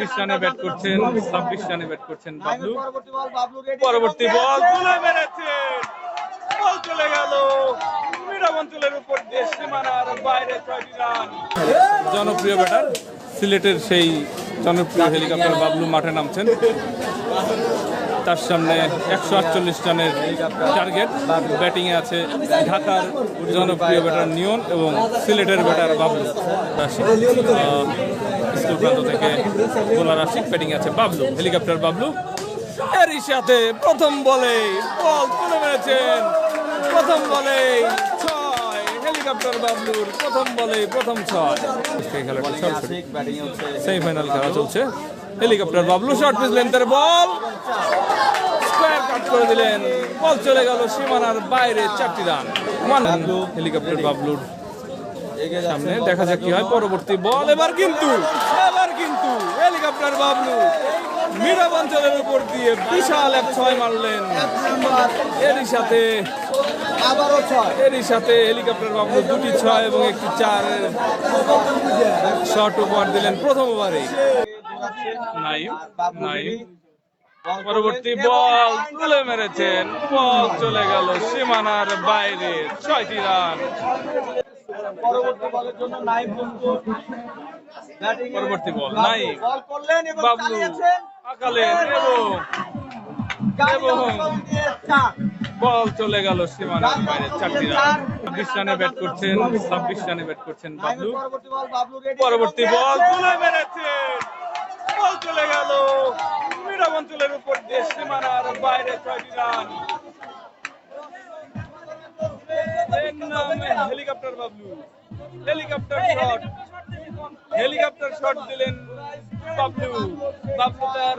ছাব্বিশ রানে ব্যাট করছেন ছাব্বিশ রানে ব্যাট করছেন বাবলু। পরবর্তী বল তুলে মেরেছেন। বল চলে গেল। অঞ্চলের উপর দিয়ে সীমানার বাইরে ছয়টি রান। জনপ্রিয় ব্যাটার সিলেটের সেই জনপ্রিয় হেলিকপ্টার বাবলু মাঠে নামছেন। তার সামনে একশো আটচল্লিশ রানের টার্গেট। ব্যাটিংয়ে আছে ঢাকার জনপ্রিয় ব্যাটার নিয়ন এবং সিলেটের ব্যাটার বাবলু। প্রান্ত থেকে বোলার আশিক আছে বাবলু হেলিকপ্টার বাবলু। এরই সাথে প্রথম বলে বল তুলে মেরেছেন। প্রথম বলে ছয় হেলিকপ্টার বাবলুর প্রথম বলে প্রথম ছয়। সেমিফাইনাল খেলা চলছে। হেলিকপ্টার বাবলু শর্ট পিস লেন্থের বল। স্কোয়ার কাট করে দিলেন। বল চলে গেল সীমানার বাইরে চারটি রান। হেলিকপ্টার বাবলুর সামনে, দেখা যাক কি হয়, পরবর্তী বল, এবার কিন্তু এবার কিন্তু হেলিকপ্টার বাবলু মিরাব উপর দিয়ে বিশাল এক ছয় মারলেন। এরই সাথে আবারও ছয় এরই সাথে হেলিকপ্টার বাবলু দুটি ছয় এবং একটি চার শট উপহার দিলেন প্রথম ওভারে পরবর্তী বল তুলে মেরেছেন, বল চলে গেল সীমানার বাইরে, ছয়টি রান। পরবর্তী বলের জন্য নাইম প্রস্তুত পরবর্তী বল নাইম বল করলেন এবং চালিয়েছেন। আকালেন এবং বল চলে গেল সীমানার বাইরে চারটি রান। ছাব্বিশ রানে ব্যাট করছেন ছাব্বিশ রানে ব্যাট করছেন বাবলু। পরবর্তী বল পরবর্তী বল তুলে মেরেছেন। বল চলে গেল। মিরাম অঞ্চলের উপর দিয়ে সীমানার বাইরে ছয়টি run. Helicopter Bablu helicopter shot helicopter shot দিলেন বাবলু। বাবলু তার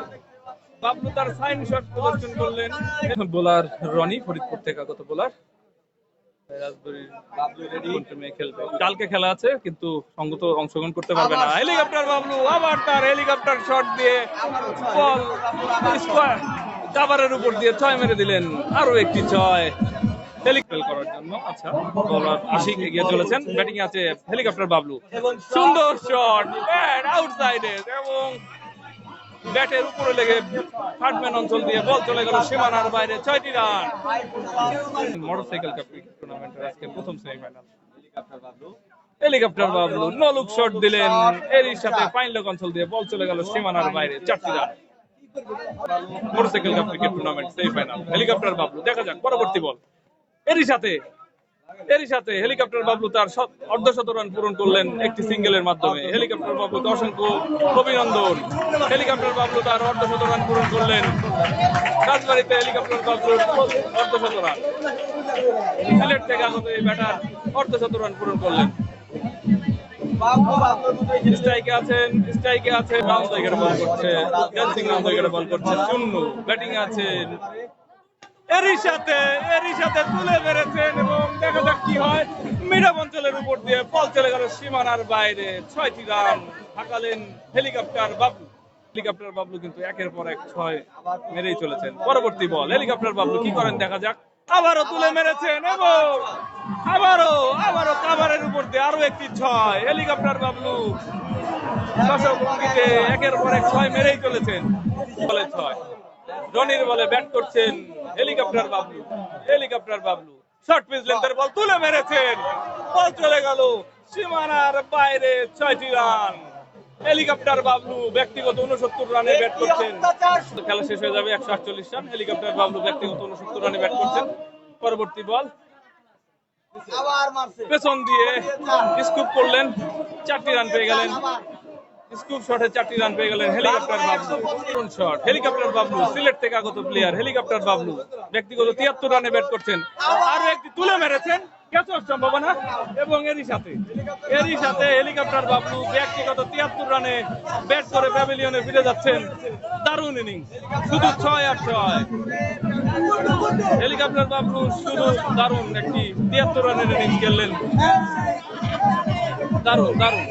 বাবলু তার সাইন শট প্রদর্শন করলেন। বোলার রনি ফরিদপুর থেকে আগত বোলার। রাজবাড়ির বাবলু রেডি কোন টিমে খেলবে? কালকে খেলা আছে কিন্তু সঙ্গত অংশগ্রহণ করতে পারবে না। হেলিকপ্টার বাবলু আবার তার হেলিকপ্টার শট দিয়ে বল স্কোয়ার টাবারের উপর দিয়ে ছয় মেরে দিলেন। আরও একটি ছয়। হেলিকপ্টার করার জন্য। আচ্ছা বলার আশিক এগিয়ে চলেছেন। ব্যাটিং আছে হেলিকপ্টার বাবলু। সুন্দর শট ব্যাট আউটসাইডে এবং ব্যাটের উপরে লেগে অঞ্চল দিয়ে বল চলে গেল সীমানার বাইরে। ছয়টি রান। মোটরসাইকেল কাপ ক্রিকেট টুর্নামেন্টের আজকে প্রথম সেমিফাইনাল হেলিকপ্টার বাবলু, নলুক শট দিলেন। এরই সাথে ফাইনলক অঞ্চল দিয়ে বল চলে গেল সীমানার বাইরে। চারটি run. Motorcycle cup cricket tournament semifinal helicopter Bablu, দেখা যাক, পরবর্তী বল। এরই সাথে এরই সাথে হেলিকপ্টার বাবলু তার শত- অর্ধশত রান পূরণ করলেন একটি সিঙ্গেলের মাধ্যমে। হেলিকপ্টার বাবলুকে অসংখ্য অভিনন্দন। হেলিকপ্টার বাবলু তার অর্ধশত রান পূরণ করলেন। রাজবাড়িতে হেলিকপ্টার বাবলুর অর্ধশত রান। সিলেট থেকে আগত এই ব্যাটার অর্ধশত রান পূরণ করলেন। স্ট্রাইকে আছেন, স্ট্রাইকে আছে রাউন্ড বল করছে ড্যান্সিং বল করছে চুন্নু ব্যাটিং আছেন এরই সাথে এরই সাথে তুলে মেরেছেন এবং দেখা যাক কি হয়। মিডাম অঞ্চলের উপর দিয়ে বল চলে গেল সীমানার বাইরে। ছয়টি রান হাঁকালেন হেলিকপ্টার বাবলু। হেলিকপ্টার বাবলু কিন্তু একের পর এক ছয় মেরেই চলেছেন। পরবর্তী বল, হেলিকপ্টার বাবলু কি করেন দেখা যাক। আবারও তুলে মেরেছেন এবং আবারও আবারও কাভারের উপর দিয়ে আরও একটি ছয়। হেলিকপ্টার বাবলু একের পর এক ছয় মেরেই চলেছেন। বলে ছয়। রনির বলে ব্যাট করছেন helicopter Bablu helicopter Bablu. Short pitch লেন্থের ball তুলে মেরেছেন। বল চলে গেল সীমানার বাইরে ছয়টি রান হেলিকপ্টার বাবলু ব্যক্তিগত উনসত্তর রানে ব্যাট করছেন। খেলা শেষ হয়ে যাবে একশো আটচল্লিশ রান। হেলিকপ্টার বাবলু ব্যক্তিগত উনসত্তর রানে ব্যাট করছেন। পরবর্তী বল আবার পেছন দিয়ে স্কুপ করলেন। চারটি রান পেয়ে গেলেন। স্কুপ শটে চারটি রান পেয়ে গেলেন helicopter Bablu. Shot, helicopter Bablu, Sylhet থেকে আগত প্লেয়ার হেলিকপ্টার বাবলু। ব্যক্তিগত তিয়াত্তর রানে ব্যাট করছেন। আরও একটি তুলে মেরেছেন ক্যাচের সম্ভাবনা এবং এরই সাথে। এরই সাথে হেলিকপ্টার বাবলু ব্যক্তিগত তিয়াত্তর রানে ব্যাট করে প্যাভিলিয়নে ফিরে যাচ্ছেন। দারুণ ইনিংস শুধু ছয় আর ছয়। হেলিকপ্টার বাবলু শুধু দারুণ একটি তিয়াত্তর রানের ইনিংস খেললেন। দারুণ দারুণ।